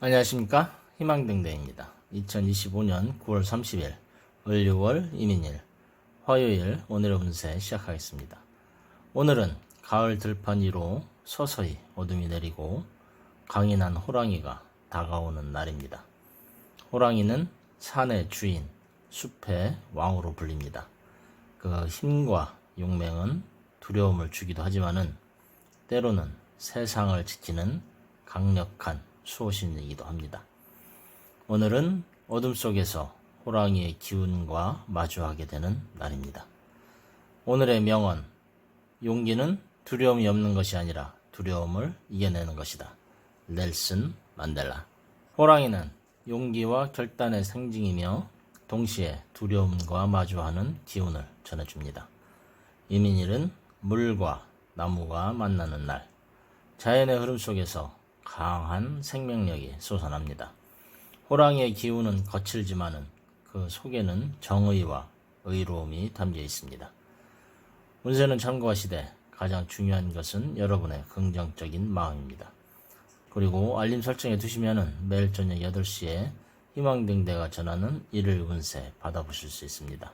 안녕하십니까? 희망등대입니다. 2025년 9월 30일 을 6월 이민일 화요일 오늘의 운세 시작하겠습니다. 오늘은 가을 들판 위로 서서히 어둠이 내리고 강인한 호랑이가 다가오는 날입니다. 호랑이는 산의 주인 숲의 왕으로 불립니다. 그 힘과 용맹은 두려움을 주기도 하지만은 때로는 세상을 지키는 강력한 수호신이기도 합니다. 오늘은 어둠 속에서 호랑이의 기운과 마주하게 되는 날입니다. 오늘의 명언, 용기는 두려움이 없는 것이 아니라 두려움을 이겨내는 것이다. 넬슨 만델라. 호랑이는 용기와 결단의 상징이며 동시에 두려움과 마주하는 기운을 전해줍니다. 이민일은 물과 나무가 만나는 날, 자연의 흐름 속에서 강한 생명력이 솟아납니다. 호랑이의 기운은 거칠지만은 그 속에는 정의와 의로움이 담겨 있습니다. 운세는 참고하시되 가장 중요한 것은 여러분의 긍정적인 마음입니다. 그리고 알림 설정해 두시면은 매일 저녁 8시에 희망등대가 전하는 일일 운세 받아보실 수 있습니다.